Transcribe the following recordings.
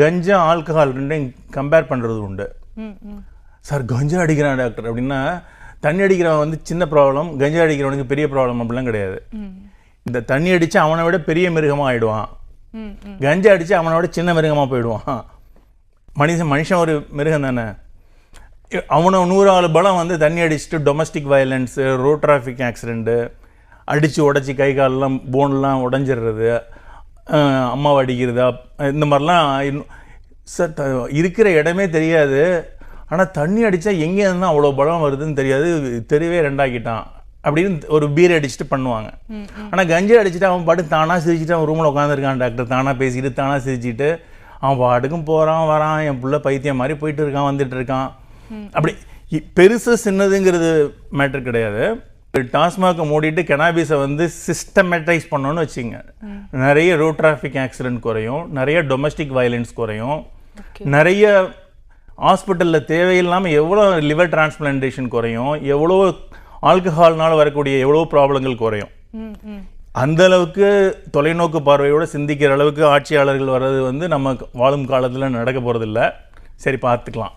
கஞ்சா alcohol ரெண்டையும் compare பண்ணுறது உண்டு. சார் கஞ்சா அடிக்கிறான் டாக்டர் அப்படின்னா தண்ணி அடிக்கிறவன் வந்து சின்ன ப்ராப்ளம் கஞ்சா அடிக்கிறவனுக்கு பெரிய ப்ராப்ளம் அப்படிலாம் கிடையாது. இந்த தண்ணி அடித்து அவனை விட பெரிய மிருகமாக ஆயிடுவான். கஞ்சா அடித்து அவனை விட சின்ன மிருகமாக போயிடுவான். மனுஷன் மனுஷன் ஒரு மிருகம் தானே. அவனை நூறாலு பலம் வந்து தண்ணி அடிச்சுட்டு domestic violence road traffic accident அடித்து உடச்சி கை காலெலாம் போன்லாம் உடஞ்சிடுறது. அம்மாவை அடிக்கிறதா இந்த மாதிரிலாம் த இருக்கிற இடமே தெரியாது. ஆனால் தண்ணி அடித்தா எங்கே இருந்தால் அவ்வளோ பலம் வருதுன்னு தெரியாது. தெருவே ரெண்டாக்கிட்டான் அப்படின்னு ஒரு பீர் அடிச்சுட்டு பண்ணுவாங்க. ஆனால் கஞ்சா அடிச்சுட்டு அவன் பாட்டு தானாக சிரிச்சுட்டு அவன் ரூமில் உட்காந்துருக்கான் டாக்டர் தானாக பேசிக்கிட்டு தானாக சிரிச்சுட்டு. அவன் பாட்டுக்கும் போகிறான் வரான். என் புள்ள பைத்தியம் மாதிரி போயிட்டு இருக்கான் வந்துட்டு இருக்கான். அப்படி பெருசு சின்னதுங்கிறது மேட்டர் கிடையாது. டாஸ்மாகை மூடிட்டு கெனாபிஸை வந்து சிஸ்டமேட்டைஸ் பண்ணோன்னு வச்சுங்க நிறைய ரோட் டிராஃபிக் ஆக்சிடென்ட் குறையும் நிறைய டொமஸ்டிக் வயலன்ஸ் குறையும். நிறைய ஹாஸ்பிட்டலில் தேவையில்லாமல் எவ்வளோ லிவர் டிரான்ஸ்பிளான்டேஷன் குறையும் எவ்வளோ ஆல்கஹால்னால வரக்கூடிய எவ்வளோ ப்ராப்ளங்கள் குறையும். அந்த அளவுக்கு தொலைநோக்கு பார்வையோட சிந்திக்கிற அளவுக்கு ஆட்சியாளர்கள் வர்றது வந்து நம்ம வாழும் காலத்தில் நடக்க போகிறதில்ல சரி பார்த்துக்கலாம்.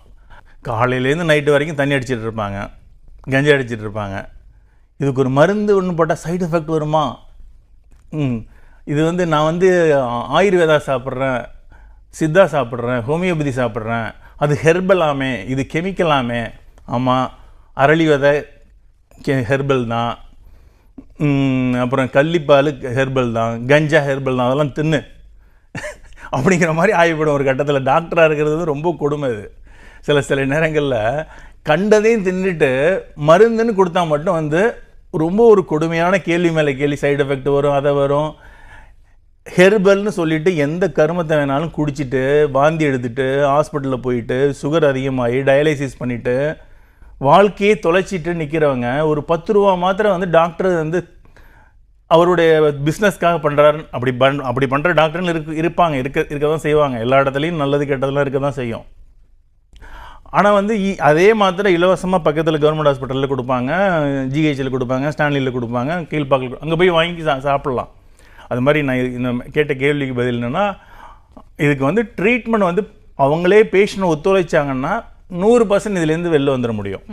காலையிலேருந்து நைட்டு வரைக்கும் தண்ணி அடிச்சிட்டு இருப்பாங்க. கஞ்சா அடிச்சிட்டு இருப்பாங்க. இதுக்கு ஒரு மருந்து ஒன்று போட்டால் சைடு எஃபெக்ட் வருமா? ம். இது வந்து நான் வந்து ஆயுர்வேதா சாப்பிட்றேன் சித்தா சாப்பிட்றேன் ஹோமியோபதி சாப்பிட்றேன். அது ஹெர்பலாமே இது கெமிக்கலாமே ஆமாம் அரளி விதை கெ ஹெர்பல் தான். அப்புறம் கள்ளிப்பால் ஹெர்பல் தான். கஞ்சா ஹெர்பல் தான். அதெல்லாம் தின்னு. அப்படிங்கிற மாதிரி ஆகிவிடும். ஒரு கட்டத்தில் டாக்டராக இருக்கிறது ரொம்ப கொடுமை இது சில சில நேரங்களில் கண்டதையும் தின்னுட்டு மருந்துன்னு கொடுத்தா மட்டும் வந்து ரொம்ப ஒரு கொடுமையான கேள்வி மேலே கேள்வி சைடு எஃபெக்ட் வரும் அதை வரும். ஹெர்பல்னு சொல்லிட்டு எந்த கருமத்தை வேணாலும் குடிச்சிட்டு வாந்தி எடுத்துட்டு ஹாஸ்பிட்டலில் போயிட்டு சுகர் அதிகமாகி டயாலிசிஸ் பண்ணிவிட்டு வாழ்க்கையை தொலைச்சிட்டு நிற்கிறவங்க ஒரு பத்து ரூபா மாத்திரம் வந்து டாக்டர் வந்து அவருடைய பிஸ்னஸ்க்காக பண்ணுறாரு அப்படி பண் அப்படி பண்ணுற டாக்டர்னு இருக்கு இருப்பாங்க இருக்க இருக்க தான் செய்வாங்க. எல்லா இடத்துலையும் நல்லது கெட்டதெல்லாம் இருக்க தான் செய்யும். ஆனால் வந்து இ- அதே மாத்திரை இலவசமாக பக்கத்தில் கவர்மெண்ட் ஹாஸ்பிட்டலில் கொடுப்பாங்க ஜிஹெச்சில் கொடுப்பாங்க ஸ்டான்லியில் கொடுப்பாங்க கீழ்பாக்கில் அங்கே போய் வாங்கி சா சாப்பிட்லாம். அது மாதிரி நான் இந்த கேட்ட கேள்விக்கு பதில் என்னென்னா இதுக்கு வந்து ட்ரீட்மெண்ட் வந்து அவங்களே பேஷண்ட் ஒத்துழைச்சாங்கன்னா நூறு பர்சன்ட் இதுலேருந்து வெளில வந்துட முடியும்.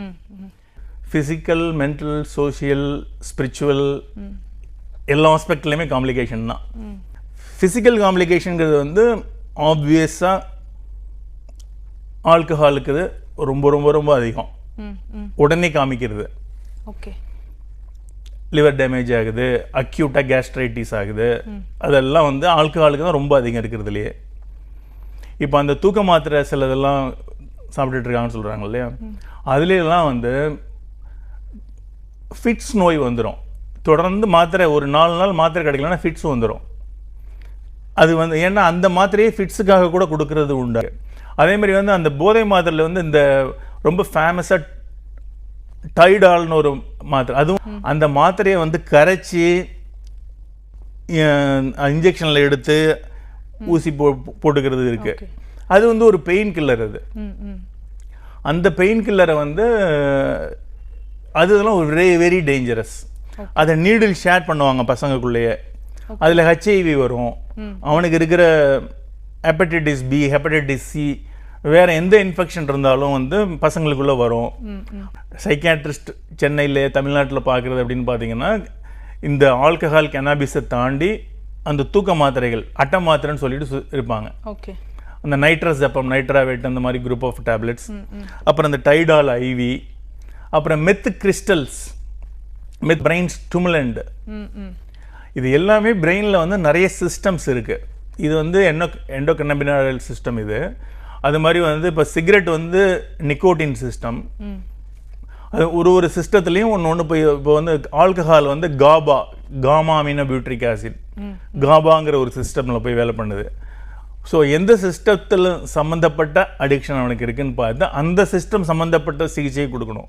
ஃபிசிக்கல் மென்டல் சோஷியல் ஸ்பிரிச்சுவல் எல்லா ஆஸ்பெக்ட்லேயுமே காம்ப்ளிகேஷன் தான். ஃபிசிக்கல் காம்ப்ளிகேஷனுங்கிறது வந்து ஆப்வியஸாக ஆல்கஹாலுக்கு இது ரொம்ப ரொம்ப ரொம்ப அதிகம். உடனே காமிக்கிறது. ஓகே. லிவர் டேமேஜ் ஆகுது அக்யூட்டாக கேஸ்ட்ரைட்டிஸ் ஆகுது. அதெல்லாம் வந்து ஆல்கஹாலுக்கு தான் ரொம்ப அதிகம் இருக்கிறதுலையே. இப்போ அந்த தூக்க மாத்திரை சிலதெல்லாம் சாப்பிட்டுட்டு இருக்காங்கன்னு சொல்கிறாங்க இல்லையா? அதுலேலாம் வந்து ஃபிட்ஸ் நோய் வந்துடும் தொடர்ந்து மாத்திரை ஒரு நாலு நாள் மாத்திரை கிடைக்கலன்னா ஃபிட்ஸ் வந்துடும் அது வந்து ஏன்னா அந்த மாத்திரையே ஃபிட்ஸுக்காக கூட கொடுக்கறது உண்டு. அதே மாதிரி வந்து அந்த போதை மாத்திரையில் வந்து இந்த ரொம்ப ஃபேமஸாக டைடால்னு ஒரு மாத்திரை. அதுவும் அந்த மாத்திரையை வந்து கரைச்சி இன்ஜெக்ஷனில் எடுத்து ஊசி போ போட்டுக்கிறது இருக்கு. Okay. அது வந்து ஒரு பெயின் கில்லர் அது. அந்த பெயின் கில்லரை வந்து அது இதெல்லாம் ஒரு வெரி வெரி டேஞ்சரஸ் அதை நீடில் ஷேர் பண்ணுவாங்க பசங்களுக்குள்ளேயே. அதில் ஹெச்ஐவி வரும். அவனுக்கு இருக்கிற ஹெப்படைட்டிஸ் பி ஹெப்படைட்டிஸ் சி வேற எந்த இன்ஃபெக்ஷன் இருந்தாலும் வந்து பசங்களுக்குள்ளே வரும். சைக்காட்ரிஸ்ட் சென்னையில் தமிழ்நாட்டில் பார்க்குறது அப்படின்னு பார்த்தீங்கன்னா இந்த ஆல்கஹால் கெனாபிஸை தாண்டி அந்த தூக்க மாத்திரைகள் அட்டை மாத்திரைன்னு சொல்லிட்டு இருப்பாங்க. ஓகே அந்த நைட்ரஸ் ஜப்பம் நைட்ராவேட் அந்த மாதிரி குரூப் ஆஃப் டேப்லெட்ஸ் அப்புறம் அந்த டைடால் ஐவி அப்புறம் மெத்து கிறிஸ்டல்ஸ் மெத் பிரெயின் ஸ்டிமுலண்ட் இது எல்லாமே பிரெயினில் வந்து நிறைய சிஸ்டம்ஸ் இருக்குது இது வந்து எண்டோ எண்டோகனபினல் சிஸ்டம் இது. அது மாதிரி வந்து இப்போ சிகரெட் வந்து நிக்கோட்டின் சிஸ்டம் அது ஒரு ஒரு சிஸ்டத்துலேயும் ஒன்று ஒன்று போய் இப்போ வந்து ஆல்கஹால் வந்து GABA gamma amino butyric acid காபாங்கிற ஒரு சிஸ்டமில் போய் வேலை பண்ணுது. ஸோ எந்த சிஸ்டத்தில் சம்மந்தப்பட்ட அடிக்ஷன் அவனுக்கு இருக்குன்னு பார்த்து அந்த சிஸ்டம் சம்மந்தப்பட்ட சிகிச்சையை கொடுக்கணும்.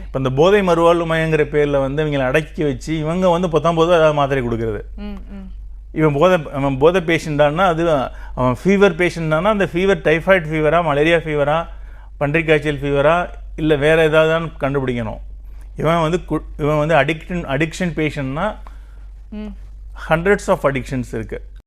இப்போ இந்த போதை மறுவாழ்வுமயங்கிற பேரில் வந்து இவங்களை அடக்கி வச்சு இவங்க வந்து பத்தொம்போது ஏதாவது மாத்திரை கொடுக்குறது. இவன் போதை அவன் போதை பேஷண்ட்டானா அது அவன் ஃபீவர் பேஷண்ட்டானா அந்த ஃபீவர் டைஃபாய்டு ஃபீவரா மலேரியா ஃபீவரா பன்றிக் காய்ச்சல் ஃபீவரா இல்லை வேறு ஏதாவது கண்டுபிடிக்கணும். இவன் வந்து கு- இவன் வந்து அடிக்ஷன் அடிக்ஷன் பேஷண்ட்னா ஹண்ட்ரட்ஸ் ஆஃப் அடிக்ஷன்ஸ் இருக்குது